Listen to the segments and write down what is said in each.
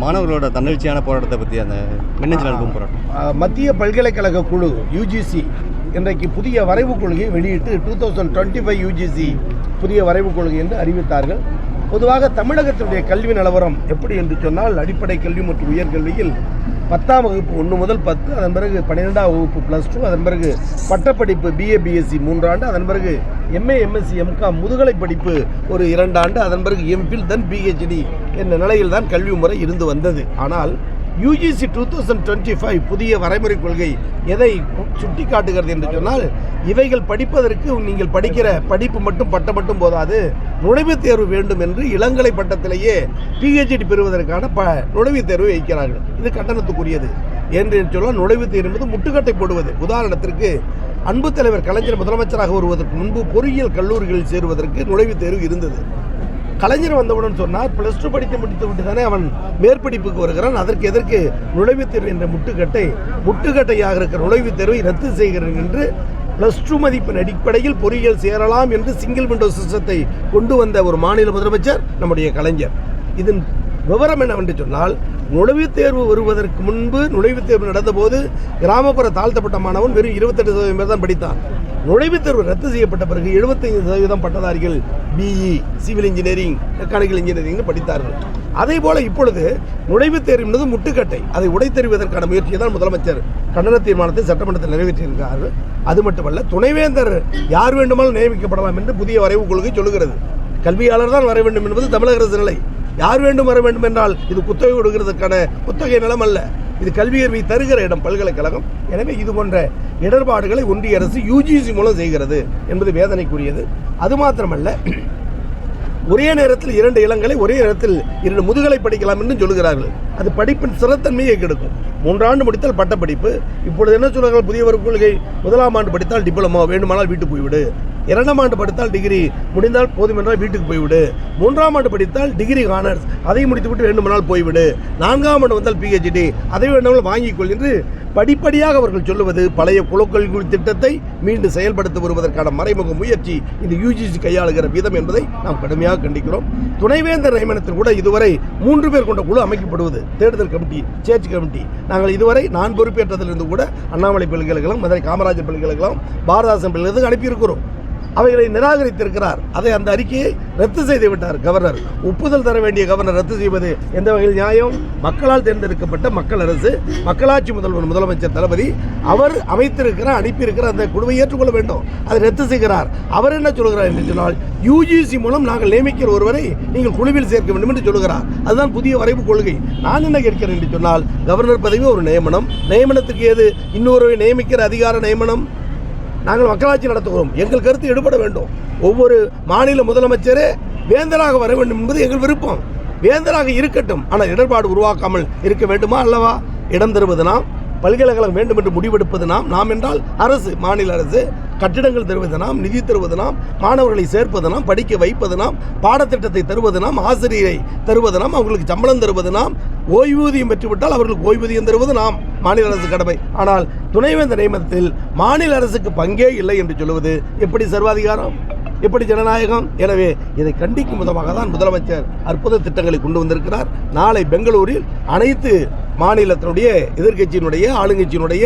மாணவர்களோட தன்னெழுச்சியான போராட்டத்தை பற்றி அந்த மின்னஞ்சல் அனுப்பும் போராட்டம். மத்திய பல்கலைக்கழக குழு யூஜிசி இன்றைக்கு புதிய வரைவு கொள்கையை வெளியிட்டு two thousand twenty five UGC புதிய வரைவு கொள்கை என்று அறிவித்தார்கள். பொதுவாக தமிழகத்தினுடைய கல்வி நிலவரம் எப்படி என்று சொன்னால் அடிப்படை கல்வி மற்றும் உயர்கல்வியில் பத்தாம் வகுப்பு ஒன்று முதல் பத்து அதன் பிறகு பன்னிரெண்டாம் வகுப்பு ப்ளஸ் டூ அதன் பிறகு பட்டப்படிப்பு பிஏ பிஎஸ்சி மூன்றாண்டு அதன் பிறகு எம்ஏ எம்எஸ்சி எம்காம் முதுகலை படிப்பு ஒரு இரண்டாண்டு அதன் பிறகு எம்ஃபில் தென் பிஹெச்டி என்ற நிலையில் தான் கல்வி முறை இருந்து வந்தது. ஆனால் UGC two thousand twenty five புதிய வரைமுறை கொள்கை எதை சுட்டி காட்டுகிறது என்று சொன்னால் இவைகள் படிப்பதற்கு நீங்கள் படிக்கிற படிப்பு மட்டும் பட்டம் மட்டும் போதாது. நுழைவுத் தேர்வு வேண்டும் என்று இளங்கலை பட்டத்திலேயே பிஹெச்டி பெறுவதற்கான ப நுழைவுத் தேர்வு வைக்கிறார்கள். இது கட்டணத்துக்குரியது. என்று சொல்ல நுழைவுத் தேர்வு என்பது முட்டுக்கட்டை போடுவது. உதாரணத்திற்கு அன்பு தலைவர் கலைஞர் முதலமைச்சராக வருவதற்கு முன்பு பொறியியல் கல்லூரிகளில் சேருவதற்கு நுழைவுத் தேர்வு இருந்தது. கலைஞர் வந்தவுடன் சொன்னார் பிளஸ் டூ படித்து முடித்து விட்டு தானே அவன் மேற்படிப்புக்கு வருகிறான். அதற்கு எதற்கு நுழைவுத் தேர்வு என்ற முட்டுக்கட்டை முட்டுக்கட்டையாக இருக்கிற நுழைவுத் தேர்வை ரத்து செய்கிறேன் என்று பிளஸ் டூ மதிப்பின் அடிப்படையில் பொறியியல் சேரலாம் என்று சிங்கிள் விண்டோ சிஸ்டத்தை கொண்டு வந்த ஒரு மாநில முதலமைச்சர் நம்முடைய கலைஞர். இதன் விவரம் என்னவென்று சொன்னால் நுழைவுத் தேர்வு வருவதற்கு முன்பு நுழைவுத் தேர்வு நடந்தபோது கிராமப்புற தாழ்த்தப்பட்ட மாணவன் வெறும் இருபத்தெட்டு சதவீதம் பேர் தான் படித்தான். நுழைவுத் தேர்வு ரத்து செய்யப்பட்ட பிறகு 75% சதவீதம் பட்டதாரிகள் B E civil engineering mechanical engineering படித்தார்கள். அதே போல இப்பொழுது நுழைவுத் தேர்வு என்பது முட்டுக்கட்டை. அதை உடைத்தெறிவதற்கான முயற்சியை தான் முதலமைச்சர் கண்டன தீர்மானத்தை சட்டமன்றத்தில் நிறைவேற்றியிருக்கிறார்கள். அது மட்டுமல்ல துணைவேந்தர் யார் வேண்டுமானாலும் நியமிக்கப்படலாம் என்று புதிய வரைவு கொள்கை சொல்லுகிறது. கல்வியாளர் தான் வர வேண்டும் என்பது தமிழக அரசு நிலை. யார் வேண்டும் வர வேண்டும் என்றால் இது குத்தகை கொடுக்கிறதுக்கான குத்தகை நிலம் அல்ல. இது கல்வியறிவை தருகிற இடம் பல்கலைக்கழகம். எனவே இது போன்ற இடர்பாடுகளை ஒன்றிய அரசு யூஜிசி மூலம் செய்கிறது என்பது வேதனைக்குரியது. அது மாத்திரமல்ல ஒரே நேரத்தில் இரண்டு இளங்களை ஒரே நேரத்தில் இரண்டு முதுகலை படிக்கலாம் என்று சொல்கிறார்கள். அது படிப்பின் சிறத்தன்மையை கெடுக்கும். மூன்றாண்டு முடித்தால் பட்டப்படிப்பு. இப்பொழுது என்ன சொல்கிறார்கள்? புதியவர் கொள்கை முதலாம் ஆண்டு படித்தால் டிப்ளமோ வேண்டுமானால் வீட்டு போய்விடு. இரண்டாம் ஆண்டு படித்தால் டிகிரி முடிந்தால் போதுமென்றால் வீட்டுக்கு போய்விடு. மூன்றாம் ஆண்டு படித்தால் டிகிரி ஹானர்ஸ் அதை முடித்துவிட்டு ரெண்டு மணி நாள் போய்விடு. நான்காம் ஆண்டு வந்தால் பிஹெச்டி அதை வேண்டாமல் வாங்கிக்கொள் என்று படிப்படியாக அவர்கள் சொல்லுவது. பழைய குலக்கல்வி திட்டத்தை மீண்டும் செயல்படுத்த வருவதற்கான மறைமுக முயற்சி இந்த யூஜிசி கையாளுகிற விதம் என்பதை நாம் கடுமையாக கண்டிக்கிறோம். துணைவேந்தர் நியமனத்தில் கூட இதுவரை மூன்று பேர் கொண்ட குழு அமைக்கப்படுவது. தேடுதல் கமிட்டி சேர்ச் கமிட்டி. நாங்கள் இதுவரை நான் பொறுப்பேற்றதிலிருந்து கூட அண்ணாமலை பல்கலைக்கழகம் மதுரை காமராஜர் பல்கலைக்கழகம் பாரதாசன் பல்கலைக்கழகம் அனுப்பியிருக்கிறோம். அவைகளை நிராகரித்திருக்கிறார். அதை அந்த அறிக்கையை ரத்து செய்து விட்டார் கவர்னர். ஒப்புதல் தர வேண்டிய கவர்னர் ரத்து செய்வது எந்த வகையில் நியாயம்? மக்களால் தேர்ந்தெடுக்கப்பட்ட மக்கள் அரசு மக்களாட்சி முதல்வர் முதலமைச்சர் தளபதி அவர் அமைத்திருக்கிற அனுப்பியிருக்கிற அந்த குழுவை ஏற்றுக்கொள்ள வேண்டும். அதை ரத்து செய்கிறார். அவர் என்ன சொல்கிறார் என்று சொன்னால் யூஜிசி மூலம் நாங்கள் நியமிக்கிற ஒருவரை நீங்கள் குழுவில் சேர்க்க வேண்டும் என்று சொல்கிறார். அதுதான் புதிய வரைவு கொள்கை. நான் என்ன கேட்கிறேன் என்று சொன்னால் கவர்னர் பதவி ஒரு நியமனம். நியமனத்துக்கு ஏது? இன்னொருவரை நியமிக்கிற அதிகார நியமனம்? நாங்கள் மக்களாட்சி நடத்துகிறோம். எங்கள் கருத்து எடுபட வேண்டும். ஒவ்வொரு மாநில முதலமைச்சரே வேந்தராக வர வேண்டும் என்பது எங்கள் விருப்பம். வேந்தராக இருக்கட்டும். ஆனால் இடர்பாடு உருவாக்காமல் இருக்க வேண்டுமா அல்லவா? இடம் தருவது நாம் பல்கலைக்கழகம் வேண்டும் என்று முடிவெடுப்பது நாம். நாம் என்றால் அரசு மாநில அரசு கட்டிடங்கள் தருவது நாம் நிதி தருவது நாம் மாணவர்களை சேர்ப்பது நாம் படிக்க வைப்பது நாம் பாடத்திட்டத்தை தருவது நாம் ஆசிரியரை தருவது நாம் அவங்களுக்கு சம்பளம் தருவது நாம் ஓய்வூதியம் பெற்றுவிட்டால் அவர்களுக்கு ஓய்வூதியம் தருவது நாம் மாநில அரசு கடமை. ஆனால் துணைவேந்தர் நியமனத்தில் மாநில அரசுக்கு பங்கே இல்லை என்று சொல்லுவது எப்படி சர்வாதிகாரம்? எப்படி ஜனநாயகம்? எனவே இதை கண்டிக்கும் விதமாக தான் முதலமைச்சர் அற்புத திட்டங்களை கொண்டு வந்திருக்கிறார். நாளை பெங்களூரில் அனைத்து மாநிலத்தினுடைய எதிர்க்கட்சியினுடைய ஆளுங்கட்சியினுடைய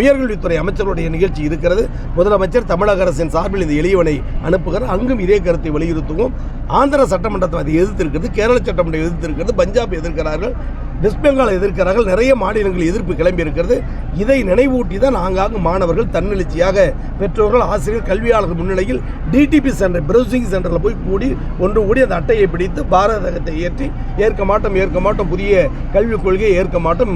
உயர்கல்வித்துறை அமைச்சருடைய நிகழ்ச்சி இருக்கிறது. முதலமைச்சர் தமிழக அரசின் சார்பில் இந்த எளியவனை அனுப்புகிறார். அங்கும் இதே கருத்தை வலியுறுத்துவோம். ஆந்திர சட்டமன்றத்தை அதை எதிர்த்திருக்கிறது. கேரள சட்டமன்றம் எதிர்த்திருக்கிறது. பஞ்சாப் எதிர்க்கிறார்கள். வெஸ்ட் பெங்கால் எதிர்க்கிறார்கள் நிறைய மாநிலங்கள் எதிர்ப்பு கிளம்பி இருக்கிறது. இதை நினைவூட்டி தான் ஆங்காங்கு மாணவர்கள் தன்னெழுச்சியாக பெற்றோர்கள் ஆசிரியர் கல்வியாளர்கள் முன்னிலையில் டிடிபி சென்டர் பிரவுசிங் சென்டரில் போய் கூடி ஒன்று கூடி அந்த அட்டையை பிடித்து பாரதத்தை ஏற்றி ஏற்க மாட்டோம் ஏற்க மாட்டோம் புதிய கல்விக் கொள்கையை ஏற்க மாட்டோம்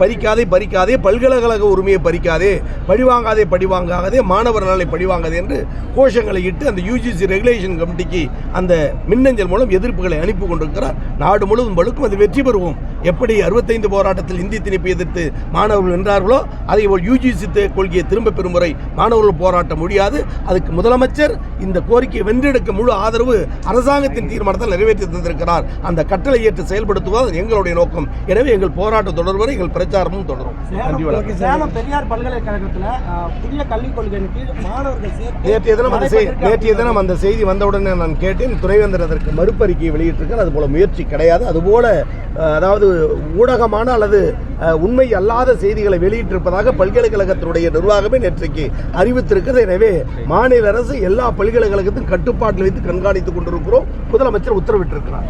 பறிக்காதே பறிக்காதே பல்கலைக்கழக உரிமையை பறிக்காதே பழிவாங்காதே பழிவாங்காதே மாணவர் நலனை பழிவாங்காதே என்று கோஷங்களை இட்டு அந்த யூஜிசி ரெகுலேஷன் கமிட்டிக்கு அந்த மின்னஞ்சல் மூலம் எதிர்ப்புகளை அனுப்பி கொண்டிருக்கிறார். நாடு முழுவதும் பழுக்கும் அது வெற்றி பெறுவோம். எப்படி அறுபத்தைந்து போராட்டத்தில் இந்தி திணிப்பு எதிர்த்து மாணவர்கள் வென்றார்களோ அதே போல் யூஜிசி கொள்கையை திரும்ப பெறும் முறை மாணவர்கள் போராட்டம் முடியாது. அதுக்கு முதலமைச்சர் இந்த கோரிக்கையை வென்றெடுக்க முழு ஆதரவு அரசாங்கத்தின் தீர்மானத்தை நிறைவேற்றி தந்திருக்கிறார். அந்த கட்டளை ஏற்று செயல்படுத்துவது எங்களுடைய நோக்கம். எனவே எங்கள் போராட்டம் தொடர்வரை எங்கள் பிரச்சாரமும் தொடரும். நன்றி வணக்கம். சேலம் பெரியார் பல்கலைக்கழகத்துல அஹ், புதிய கல்விக் கொள்கையின் கீழ் மாணவர்கள் சேர்த்து நேற்றைய தினம் அந்த செய் நடைபெற்றிருக்க நேற்றைய தினம் அந்த செய்தி வந்தவுடனே நான் கேட்டேன் துணைவேந்தர் அதற்கு மறுப்பறிக்கையை வெளியிட்டிருக்கார் அதுபோல முயற்சி கிடையாது. அதுபோல அதாவது ஊடகமான அல்லது உண்மை அல்லாத செய்திகளை வெளியிட்டிருப்பதாக பல்கலைக்கழகத்தினுடைய நிர்வாகமே நேற்றைக்கு அறிவித்திருக்கிறது. எனவே மாநில அரசு எல்லா பல்கலைக்கழகத்தையும் கட்டுப்பாட்டில் வைத்து கண்காணித்துக் கொண்டிருக்கிறோம். முதலமைச்சர் உத்தரவிட்டிருக்கிறார்.